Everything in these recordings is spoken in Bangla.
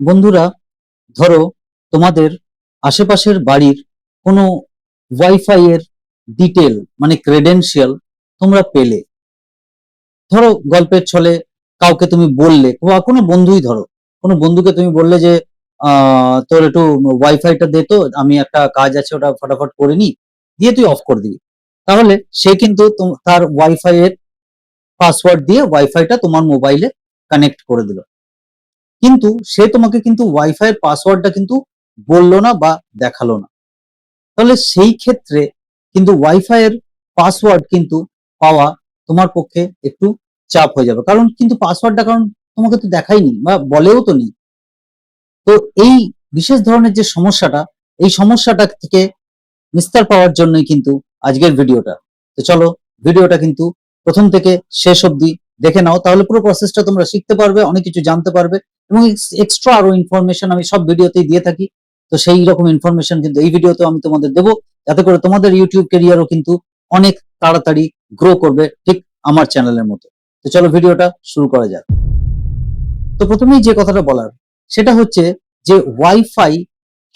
বন্ধুরা, ধরো তোমাদের আশেপাশের বাড়ির কোনো ওয়াইফাই এর ডিটেল মানে ক্রেডেনশিয়াল তোমরা পেলে। ধরো গল্পের ছলে কাউকে তুমি বললে, বা কোনো বন্ধুই ধরো, কোনো বন্ধুকে তুমি বললে যে তোর একটু ওয়াইফাইটা দে তো, আমি একটা কাজ আছে, ওটা ফটাফট করে নি, দিয়ে তুই অফ করে দিবি। তাহলে সে কিন্তু তার ওয়াইফাই এর পাসওয়ার্ড দিয়ে ওয়াইফাইটা তোমার মোবাইলে কানেক্ট করে দিল। কিন্তু সে তোমাকে কিন্তু ওয়াইফাই এর পাসওয়ার্ডটা কিন্তু বলল না বা দেখাল না। তাহলে সেই ক্ষেত্রে কিন্তু ওয়াইফাই এর পাসওয়ার্ড কিন্তু পাওয়া তোমার পক্ষে একটু চাপ হয়ে যাবে। কারণ কিন্তু পাসওয়ার্ডটা কারণ তোমাকে তো দেখাইনি বা বলেও তো নি। তো এই বিশেষ ধরনের যে সমস্যাটা, এই সমস্যাটা থেকে নিস্তার পাওয়ার জন্যই কিন্তু আজকের ভিডিওটা। তো চলো ভিডিওটা কিন্তু প্রথম থেকে শেষ অবধি দেখে নাও। তাহলে পুরো প্রসেসটা তোমরা শিখতে পারবে, অনেক কিছু জানতে পারবে। এবং এক্সট্রা আরও ইনফরমেশন আমি সব ভিডিওতেই দিয়ে থাকি। তো সেই রকম ইনফরমেশন কিন্তু এই ভিডিওতে আমি তোমাদের দেবো। যাতে করে তোমাদের ইউটিউব ক্যারিয়ারও কিন্তু অনেক তাড়াতাড়ি গ্রো করবে ঠিক আমার চ্যানেলের মতো। তো চলো ভিডিওটা শুরু করা যাক। তো প্রথমেই যে কথাটা বলার, সেটা হচ্ছে যে ওয়াইফাই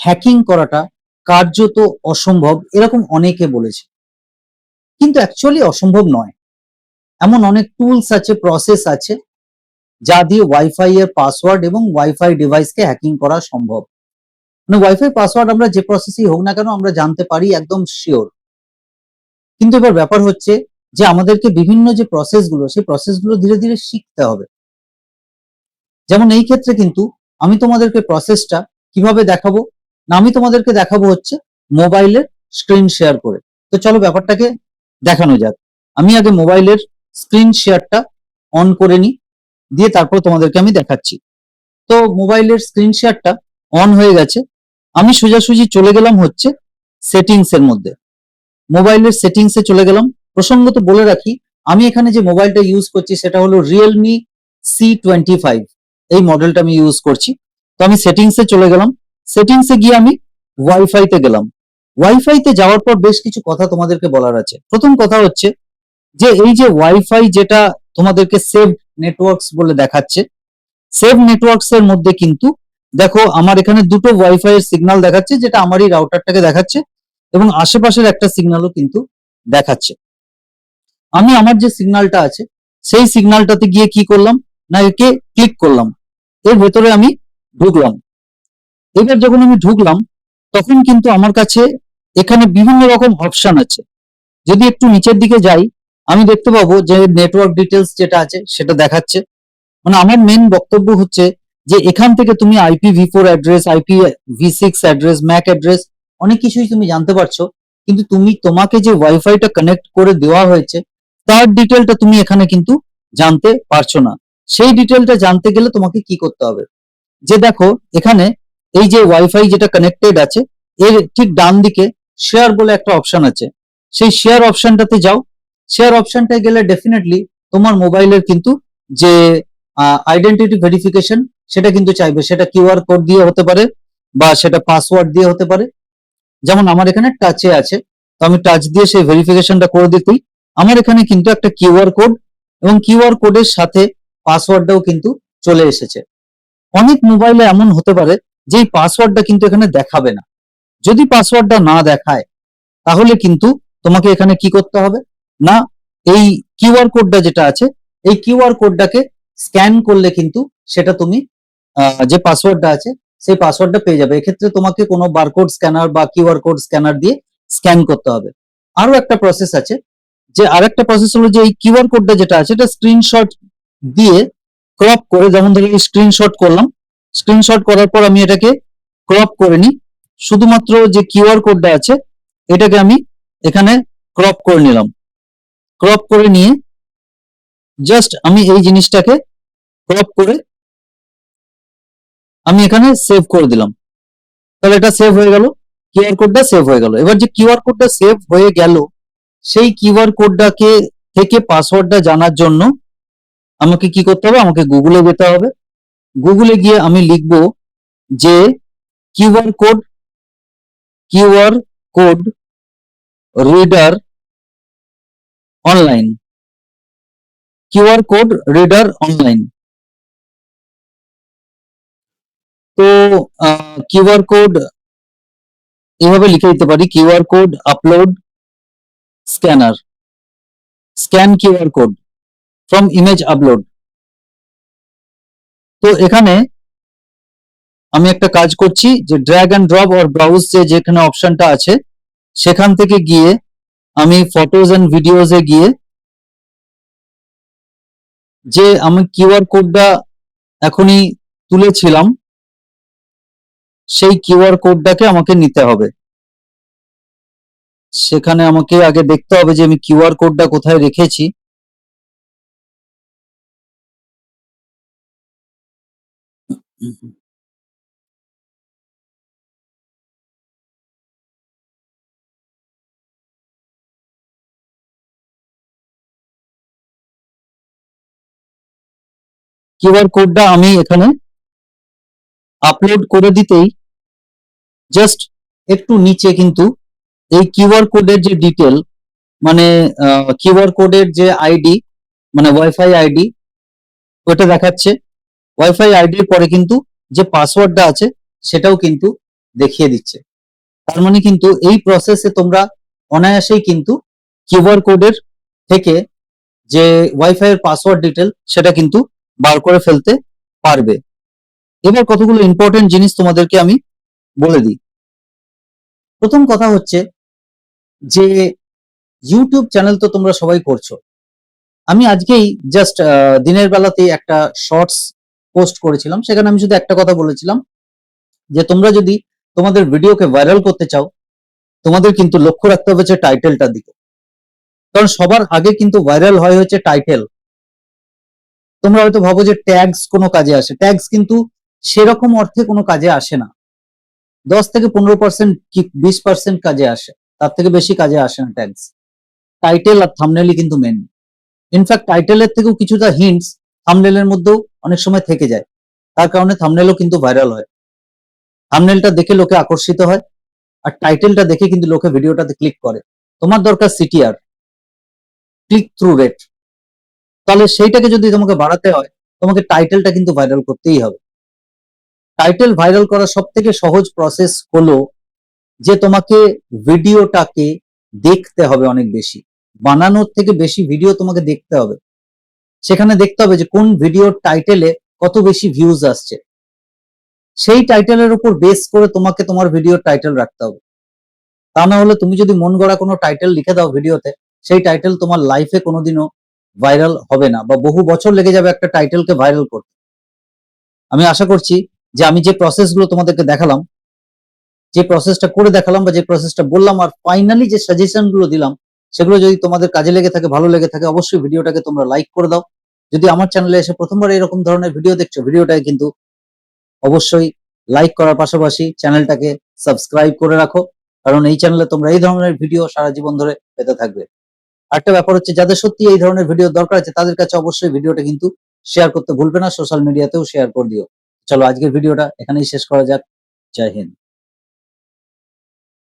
হ্যাকিং করাটা কার্যত অসম্ভব এরকম অনেকে বলেছে। কিন্তু অ্যাকচুয়ালি অসম্ভব নয়। এমন অনেক টুলস আছে প্রসেস আছে যা দিয়ে ওয়াইফাই এর পাসওয়ার্ড এবং ওয়াইফাই ডিভাইসকে হ্যাকিং করা সম্ভব। মানে ওয়াইফাই পাসওয়ার্ড আমরা যে প্রসেসই হোক না কেন আমরা জানতে পারি একদম শিওর কিন্তু এবার ব্যাপার হচ্ছে যে আমাদেরকে বিভিন্ন যে প্রসেসগুলো সেই প্রসেসগুলো ধীরে ধীরে শিখতে হবে। যেমন এই ক্ষেত্রে কিন্তু আমি তোমাদেরকে প্রসেসটা কীভাবে দেখাবো? না, আমি তোমাদেরকে দেখাবো হচ্ছে মোবাইলের স্ক্রিন শেয়ার করে। তো চলো ব্যাপারটাকে দেখানো যাক। আমি আগে মোবাইলের স্ক্রিন শেয়ারটা অন করে নিই। দিয়ে তারপর তোমাদেরকে আমি দেখাচ্ছি। তো মোবাইলের স্ক্রিন শেয়ারটা অন হয়ে গেছে। আমি সোজাসুজি চলে গেলাম হচ্ছে সেটিংস এর মধ্যে। মোবাইলের সেটিংসে চলে গেলাম। প্রসঙ্গত বলে রাখি, আমি এখানে যে মোবাইলটা ইউজ করছি সেটা হলো রিয়েলমি সি টোয়েন্টি ফাইভ এই মডেলটা আমি ইউজ করছি। তো আমি সেটিংসে চলে গেলাম। সেটিংসে গিয়ে আমি ওয়াইফাইতে গেলাম। ওয়াইফাইতে যাওয়ার পর বেশ কিছু কথা তোমাদেরকে বলার আছে। প্রথম কথা হচ্ছে যে, এই যে ওয়াইফাই যেটা তোমাদেরকে সেভ নেটওয়ার্কস বলে দেখাচ্ছে। সেভ নেটওয়ার্কস এর মধ্যে কিন্তু দেখো আমার এখানে দুটো ওয়াইফাই এর সিগন্যাল দেখাচ্ছে, যেটা আমারই রাউটারটাকে দেখাচ্ছে এবং আশেপাশের একটা সিগন্যালও কিন্তু দেখাচ্ছে। আমি আমার যে সিগন্যালটা আছে, সেই সিগন্যালটাতে গিয়ে কি করলাম? না, একে ক্লিক করলাম। এর ভেতরে আমি ঢুকলাম। এবার যখন আমি ঢুকলাম, তখন কিন্তু আমার কাছে এখানে বিভিন্ন রকম অপশন আছে। যদি একটু নিচের দিকে যাই আমি দেখতে পাবো যে নেটওয়ার্ক ডিটেলস যেটা আছে সেটা দেখাচ্ছে। মানে আমার মেন বক্তব্য হচ্ছে যে এখান থেকে তুমি IP V four address IP V six address MAC address অনেক কিছুই তুমি জানতে পারছ। কিন্তু তুমি তোমাকে যে ওয়াইফাইটা কানেক্ট করে দেওয়া হয়েছে, তার ডিটেলটা তুমি এখানে কিন্তু জানতে পারছ না। সেই ডিটেলটা জানতে গেলে তোমাকে কি করতে হবে? যে দেখো, এখানে এই যে ওয়াইফাই যেটা কানেক্টেড আছে, এর ঠিক ডান দিকে শেয়ার বলে একটা অপশন আছে। সেই শেয়ার অপশনটাতে যাও শেয়ার অপশনটায় গেলে ডেফিনেটলি তোমার মোবাইলের কিন্তু যে আইডেন্টিটি ভেরিফিকেশন সেটা কিন্তু চাইবে। সেটা কিউআর কোড দিয়ে হতে পারে বা সেটা পাসওয়ার্ড দিয়ে হতে পারে। যেমন আমার এখানে টাচে আছে। তো আমি টাচ দিয়ে সেই ভেরিফিকেশনটা করে দিতেই আমার এখানে কিন্তু একটা কিউআর কোড এবং কিউআর কোডের সাথে পাসওয়ার্ডটাও কিন্তু চলে এসেছে। অনেক মোবাইলে এমন হতে পারে যে পাসওয়ার্ডটা কিন্তু এখানে দেখাবে না। যদি পাসওয়ার্ডটা না দেখায়, তাহলে কিন্তু তোমাকে এখানে কি করতে হবে? না, এই কিউআর কোডটা যেটা আছে, এই কিউআর কোডটাকে স্ক্যান করলে কিন্তু সেটা তুমি যে পাসওয়ার্ডটা আছে, সেই পাসওয়ার্ডটা পেয়ে যাবে। এক্ষেত্রে তোমাকে কোনো বারকোড স্ক্যানার বা কিউআর কোড স্ক্যানার দিয়ে স্ক্যান করতে হবে। আরও একটা প্রসেস আছে, যে আরেকটা প্রসেস হলো যে এই কিউআর কোডটা যেটা আছে, এটা স্ক্রিনশট দিয়ে ক্রপ করে, যেমন ধরো স্ক্রিনশট করলাম স্ক্রিনশট করার পর আমি এটাকে ক্রপ করে নিই। শুধুমাত্র যে কিউআর কোডটা আছে, এটাকে আমি এখানে ক্রপ করে নিলাম। ক্রপ করে নিয়ে জাস্ট আমি এই জিনিসটাকে ক্রপ করে আমি এখানে সেভ করে দিলাম। তাহলে এটা সেভ হয়ে গেল কিউআর কোডটা সেভ হয়ে গেল। এবার যে কিউআর কোডটা সেভ হয়ে গেল, সেই কিউআর কোডটাকে থেকে পাসওয়ার্ডটা জানার জন্য আমাকে কি করতে হবে? আমাকে গুগলে যেতে হবে। গুগলে গিয়ে আমি লিখব যে QR code QR code reader online QR code reader online তো কিউআর কোড এভাবে লিখে দিতে পারি। QR code upload scanner scan QR code from image upload তো এখানে আমি একটা কাজ করছি যে drag and drop or browse যে যেখানে অপশনটা আছে, সেখান থেকে গিয়ে আমি ফটোজ অ্যান্ড ভিডিওজে গিয়ে যে আমি কিউআর কোডটা এখনই তুলেছিলাম, সেই কিউআর কোডটাকে আমাকে নিতে হবে। সেখানে আমাকে আগে দেখতে হবে যে আমি কিউআর কোডটা কোথায় রেখেছি। কিউআর কোডটা আমি এখানে আপলোড করে দিতেই জাস্ট একটু নিচে কিন্তু এই কিউআর কোডের যে ডিটেল মানে কিউআর কোডের যে আইডি মানে ওয়াইফাই আইডি, ওটা দেখাচ্ছে। ওয়াইফাই আইডির পরে কিন্তু যে পাসওয়ার্ডটা আছে, সেটাও কিন্তু দেখিয়ে দিচ্ছে। তার মানে কিন্তু এই প্রসেসে তোমরা অনায়াসেই কিন্তু কিউআর কোডের থেকে যে ওয়াইফাই এর পাসওয়ার্ড ডিটেল সেটা কিন্তু বার করে ফেলতে পারবে। এবার কতগুলো ইম্পর্টেন্ট জিনিস তোমাদেরকে আমি বলে দিই। প্রথম কথা হচ্ছে যে ইউটিউব চ্যানেল তো তোমরা সবাই করছ। আমি আজকেই জাস্ট দিনের বেলাতে একটা শর্টস পোস্ট করেছিলাম। সেখানে আমি শুধু একটা কথা বলেছিলাম যে, তোমরা যদি তোমাদের ভিডিওকে ভাইরাল করতে চাও, তোমাদের কিন্তু লক্ষ্য রাখতে হবে টাইটেলটার দিকে কারণ সবার আগে কিন্তু ভাইরাল হয় হচ্ছে টাইটেল তোমরা হয়তো ভাবো যে ট্যাগস কোনো কাজে আসে। ট্যাগস কিন্তু সেরকম অর্থে কোনো কাজে আসে না। দশ থেকে পনেরো পার্সেন্ট কি বিশ পার্সেন্ট কাজে আসে। তার থেকে বেশি কাজে আসে না ট্যাগস টাইটেল আর থামনেলই কিন্তু মেন ইনফ্যাক্ট টাইটেলের থেকেও কিছুটা হিন্টস থামনেলের মধ্যেও অনেক সময় থেকে যায়। তার কারণে থামনেলও কিন্তু ভাইরাল হয়। থামনেলটা দেখে লোকে আকর্ষিত হয় আর টাইটেলটা দেখে কিন্তু লোকে ভিডিওটাতে ক্লিক করে। তোমার দরকার সিটিআর ক্লিক থ্রু রেট তাহলে সেইটাকে যদি তোমাকে বাড়াতে হয়, তোমাকে টাইটেলটা কিন্তু ভাইরাল করতেই হবে। টাইটেল ভাইরাল করার সব থেকে সহজ প্রসেস হলো যে তোমাকে ভিডিওটাকে দেখতে হবে অনেক বেশি। বানানোর থেকে বেশি ভিডিও তোমাকে দেখতে হবে। সেখানে দেখতে হবে যে কোন ভিডিওর টাইটেলে কত বেশি ভিউজ আসছে। সেই টাইটেলের উপর বেস করে তোমাকে তোমার ভিডিওর টাইটেল রাখতে হবে। তা না হলে তুমি যদি মন গড়া কোনো টাইটেল লিখে দাও ভিডিওতে সেই টাইটেল তোমার লাইফে কোনোদিনও ভাইরাল হবে না বা বহু বছর লেগে যাবে একটা টাইটেলকে ভাইরাল করতে। আমি আশা করছি যে আমি যে প্রসেসগুলো তোমাদেরকে দেখালাম, যে প্রসেসটা করে দেখালাম বা যে প্রসেসটা বললাম আর ফাইনালি যে সাজেশনগুলো দিলাম, সেগুলো যদি তোমাদের কাজে লেগে থাকে, ভালো লেগে থাকে, অবশ্যই ভিডিওটাকে তোমরা লাইক করে দাও। যদি আমার চ্যানেলে এসে প্রথমবার এরকম ধরনের ভিডিও দেখছ, ভিডিওটাকে কিন্তু অবশ্যই লাইক করার পাশাপাশি চ্যানেলটাকে সাবস্ক্রাইব করে রাখো। কারণ এই চ্যানেলে তোমরা এই ধরনের ভিডিও সারা জীবন ধরে পেতে থাকবে। একটা ব্যাপার হচ্ছে যাদের সত্যি এই ধরনের ভিডিও দরকার আছে, তাদের কাছে অবশ্যই ভিডিওটা কিন্তু শেয়ার করতে ভুলবে না সোশ্যাল মিডিয়াতেও শেয়ার করে দিও। চলো আজকের ভিডিওটা এখানেই শেষ করা যাক। জয় হিন্দ।